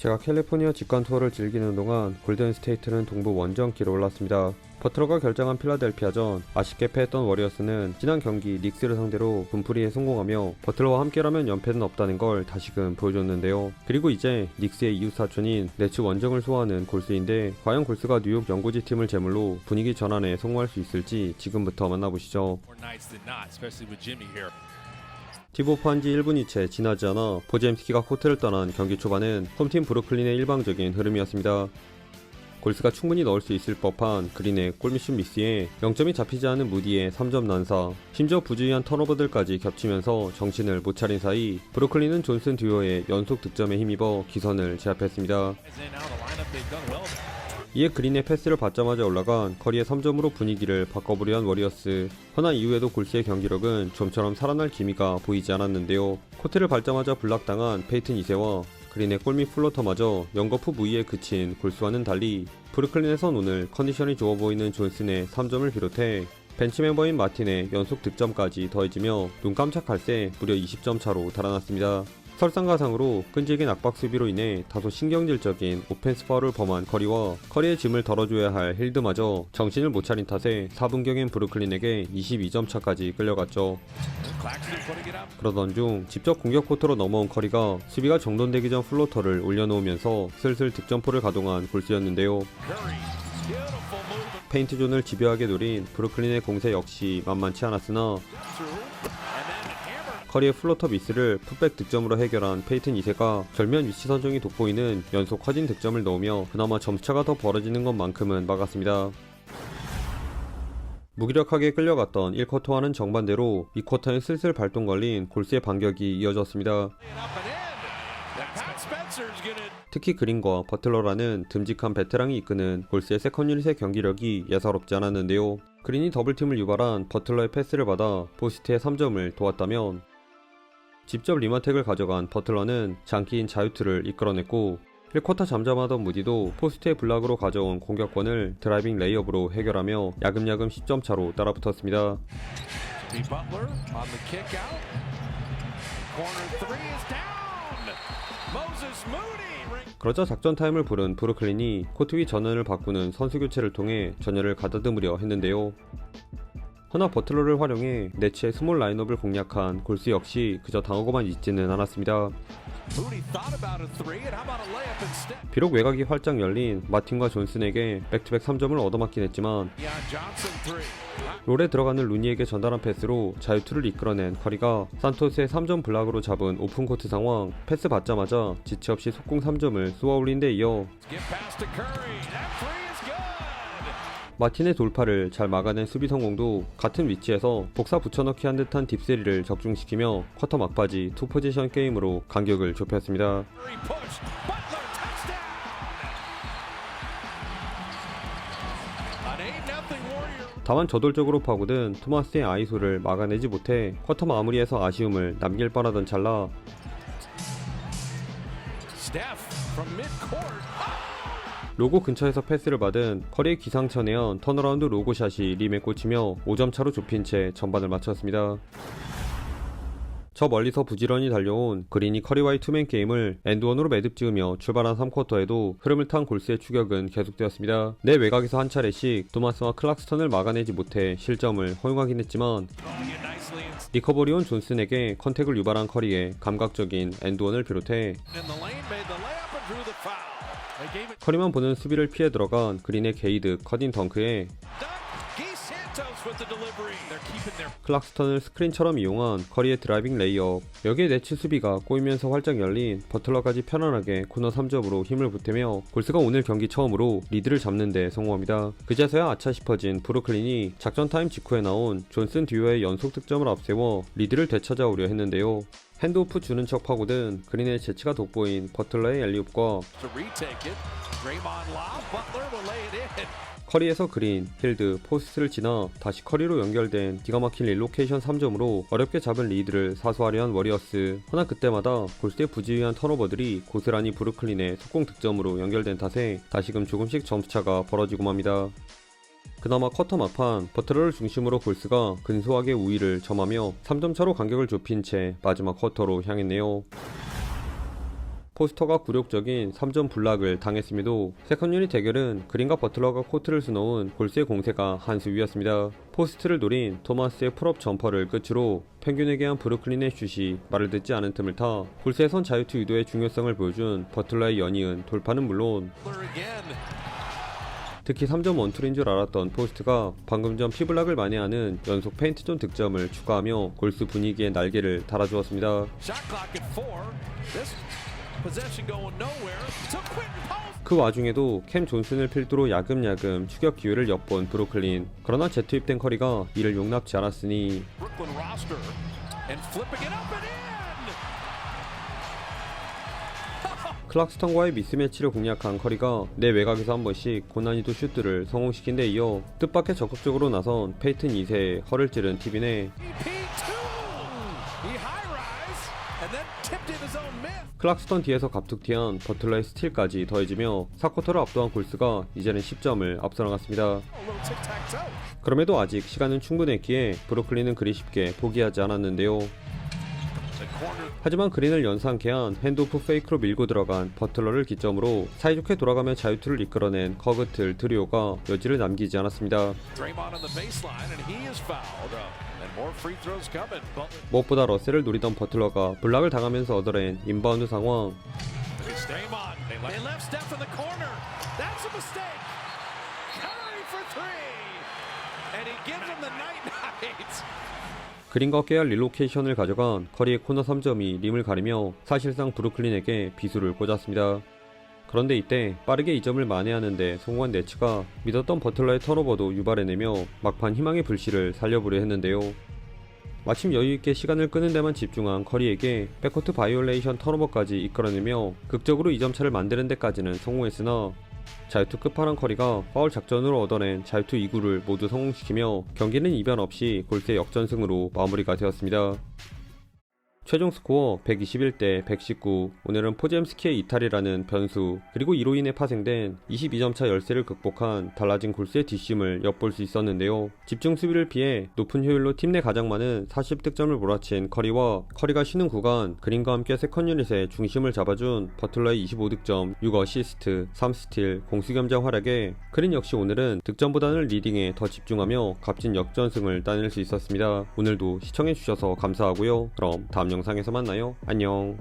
제가 캘리포니아 직관 투어를 즐기는 동안 골든 스테이트는 동부 원정 길에 올랐습니다. 버틀러가 결정한 필라델피아전 아쉽게 패했던 워리어스는 지난 경기 닉스를 상대로 분풀이에 성공하며 버틀러와 함께라면 연패는 없다는 걸 다시금 보여줬는데요. 그리고 이제 닉스의 이웃 사촌인 네츠 원정을 소화하는 골스인데 과연 골스가 뉴욕 연고지 팀을 제물로 분위기 전환에 성공할 수 있을지 지금부터 만나보시죠. 티보프한 지 1분이 채 지나지 않아 보제임스키가 코트를 떠난 경기 초반은 홈팀 브루클린의 일방적인 흐름이었습니다. 골스가 충분히 넣을 수 있을 법한 그린의 골밑슛 미스에 0점이 잡히지 않은 무디의 3점 난사, 심지어 부주의한 턴오버들까지 겹치면서 정신을 못 차린 사이 브루클린은 존슨 듀오의 연속 득점에 힘입어 기선을 제압했습니다. 이에 그린의 패스를 받자마자 올라간 커리의 3점으로 분위기를 바꿔보려 한 워리어스. 허나 이후에도 골스의 경기력은 좀처럼 살아날 기미가 보이지 않았는데요. 코트를 밟자마자 블락당한 페이튼 2세와 그린의 골밑 플로터마저 연거푸 무이에 그친 골스와는 달리 브루클린에선 오늘 컨디션이 좋아 보이는 존슨의 3점을 비롯해 벤치 멤버인 마틴의 연속 득점까지 더해지며 눈 깜짝할 새 무려 20점 차로 달아났습니다. 설상가상으로 끈질긴 압박 수비로 인해 다소 신경질적인 오펜스 파울을 범한 커리와 커리의 짐을 덜어줘야 할 힐드마저 정신을 못 차린 탓에 4분경인 브루클린에게 22점 차까지 끌려갔죠. 그러던 중 직접 공격 코트로 넘어온 커리가 수비가 정돈되기 전 플로터를 올려놓으면서 슬슬 득점포를 가동한 골스였는데요. Curry, beautiful move 페인트 존을 집요하게 노린 브루클린의 공세 역시 만만치 않았으나 커리의 플로터 미스를 풋백 득점으로 해결한 페이튼 2세가 절묘한 위치 선정이 돋보이는 연속 커진 득점을 넣으며 그나마 점수차가 더 벌어지는 것만큼은 막았습니다. 무기력하게 끌려갔던 1쿼터와는 정반대로 2쿼터에 슬슬 발동 걸린 골스의 반격이 이어졌습니다. 특히 그린과 버틀러라는 듬직한 베테랑이 이끄는 골스의 세컨 유닛의 경기력이 예사롭지 않았는데요. 그린이 더블팀을 유발한 버틀러의 패스를 받아 포스트의 3점을 도왔다면 직접 리마텍을 가져간 버틀러는 장기인 자유투를 이끌어냈고 1쿼터 잠잠하던 무디도 포스트의 블락으로 가져온 공격권을 드라이빙 레이업으로 해결하며 야금야금 10점 차로 따라붙었습니다. 그러자 작전 타임을 부른 브루클린이 코트 위 전원을 바꾸는 선수 교체를 통해 전열을 가다듬으려 했는데요. 허나 버틀러를 활용해 네츠의 스몰 라인업을 공략한 골스 역시 그저 당하고만 있지는 않았습니다. 비록 외곽이 활짝 열린 마틴과 존슨에게 백투백 3점을 얻어맞긴 했지만. 롤에 들어가는 루니에게 전달한 패스로 자유투를 이끌어낸 커리가 산토스의 3점 블락으로 잡은 오픈 코트 상황 패스 받자마자 지체 없이 속공 3점을 쏘아올린 데 이어 마틴의 돌파를 잘 막아낸 수비 성공도 같은 위치에서 복사 붙여넣기 한 듯한 딥세리를 적중시키며 쿼터 막바지 투 포지션 게임으로 간격을 좁혔습니다. 다만 저돌적으로 파고든 토마스의 아이소를 막아내지 못해 쿼터 마무리에서 아쉬움을 남길 뻔하던 찰나. 로고 근처에서 패스를 받은 커리의 기상천외한 턴어라운드 로고샷이 림에 꽂히며 5점 차로 좁힌 채 전반을 마쳤습니다. 저 멀리서 부지런히 달려온 그린이 커리와의 투맨 게임을 엔드원으로 매듭 지으며 출발한 3쿼터에도 흐름을 탄 골스의 추격은 계속되었습니다. 내 외곽에서 한 차례씩 토마스와 클락스턴을 막아내지 못해 실점을 허용하긴 했지만 Throwing it nicely in 리커버리 온 존슨에게 컨택을 유발한 커리의 감각적인 엔드원을 비롯해 커리만 보는 수비를 피해 들어간 그린의 게이드 커딘 덩크에 클락스턴을 스크린처럼 이용한 커리의 드라이빙 레이업 여기에 네츠 수비가 꼬이면서 활짝 열린 버틀러까지 편안하게 코너 3점으로 힘을 보태며 골스가 오늘 경기 처음으로 리드를 잡는 데 성공합니다. 그제서야 아차 싶어진 브루클린이 작전 타임 직후에 나온 존슨 듀오의 연속 득점을 앞세워 리드를 되찾아오려 했는데요. 핸드오프 주는 척 파고든 그린의 재치가 돋보인 버틀러의 엘리옵과. 커리에서 그린, 필드, 포스트를 지나 다시 커리로 연결된 기가 막힌 릴로케이션 3점으로 어렵게 잡은 리드를 사수하려 한 워리어스. 허나 그때마다 골스의 부지휘한 턴오버들이 고스란히 브루클린의 속공 득점으로 연결된 탓에 다시금 조금씩 점수차가 벌어지고 맙니다. 그나마 쿼터 막판 버틀러를 중심으로 골스가 근소하게 우위를 점하며 3점 차로 간격을 좁힌 채 마지막 쿼터로 향했네요. 포스터가 굴욕적인 3점 블락을 당했음에도 세컨 유닛 대결은 그린과 버틀러가 코트를 수놓은 골스의 공세가 한 수 위였습니다. 포스트를 노린 토마스의 풀업 점퍼를 끝으로 평균에게 한 브루클린의 슛이 말을 듣지 않은 틈을 타 골스의 선 자유투 유도의 중요성을 보여준 버틀러의 연이은 돌파는 물론. 특히 3점 원툴인 줄 알았던 포스트가 방금 전 피블락을 만회하는 연속 페인트존 득점을 추가하며 골스 분위기에 날개를 달아주었습니다. 그 와중에도 캠 존슨을 필두로 야금야금 추격 기회를 엿본 브루클린. 그러나 재투입된 커리가 이를 용납지 않았으니 클락스턴과의 미스매치를 공략한 커리가 내 외곽에서 한 번씩 고난이도 슛들을 성공시킨 데 이어 뜻밖의 적극적으로 나선 페이튼 2세의 허를 찌른 티빈의 EP2. He high rise and then tipped in his own miss. 클락스턴 뒤에서 갑툭튀한 버틀러의 스틸까지 더해지며 4쿼터를 압도한 골스가 이제는 10점을 앞서 나갔습니다. 그럼에도 아직 시간은 충분했기에 브루클린은 그리 쉽게 포기하지 않았는데요. 하지만 그린을 연상케 한 핸드오프 페이크로 밀고 들어간 버틀러를 기점으로 사이좋게 돌아가며 자유투를 이끌어낸 커그틀 드리오가 여지를 남기지 않았습니다. Draymond on the baseline and he is fouled. And more free throws coming. Butler. 무엇보다 러셀을 노리던 버틀러가 블락을 당하면서 얻어낸 인바운드 상황 그린과 깨알 릴로케이션을 가져간 커리의 코너 3점이 림을 가리며 사실상 브루클린에게 비수를 꽂았습니다. 그런데 이때 빠르게 이 점을 만회하는데 성공한 네츠가 믿었던 버틀러의 턴오버도 유발해내며 막판 희망의 불씨를 살려보려 했는데요. 마침 여유있게 시간을 끄는 데만 집중한 커리에게 백코트 바이올레이션 턴오버까지 이끌어내며 극적으로 2점 차를 만드는 데까지는 성공했으나 자유투 끝판왕 커리가 파울 작전으로 얻어낸 자유투 2구를 모두 성공시키며 경기는 이변 없이 골대 역전승으로 마무리가 되었습니다. 최종 스코어 121대 119 오늘은 포잼스키의 이탈이라는 변수 그리고 이로 인해 파생된 22점차 열세를 극복한 달라진 골스의 뒷심을 엿볼 수 있었는데요. 집중 수비를 피해 높은 효율로 팀 내 가장 많은 40득점을 몰아친 커리와 커리가 쉬는 구간 그린과 함께 세컨 유닛의 중심을 잡아준 버틀러의 25득점 6어시스트 3스틸 공수겸장 활약에 그린 역시 오늘은 득점보다는 리딩에 더 집중하며 값진 역전승을 따낼 수 있었습니다. 오늘도 시청해주셔서 감사하고요. 그럼 다음 영상에서 만나요. 안녕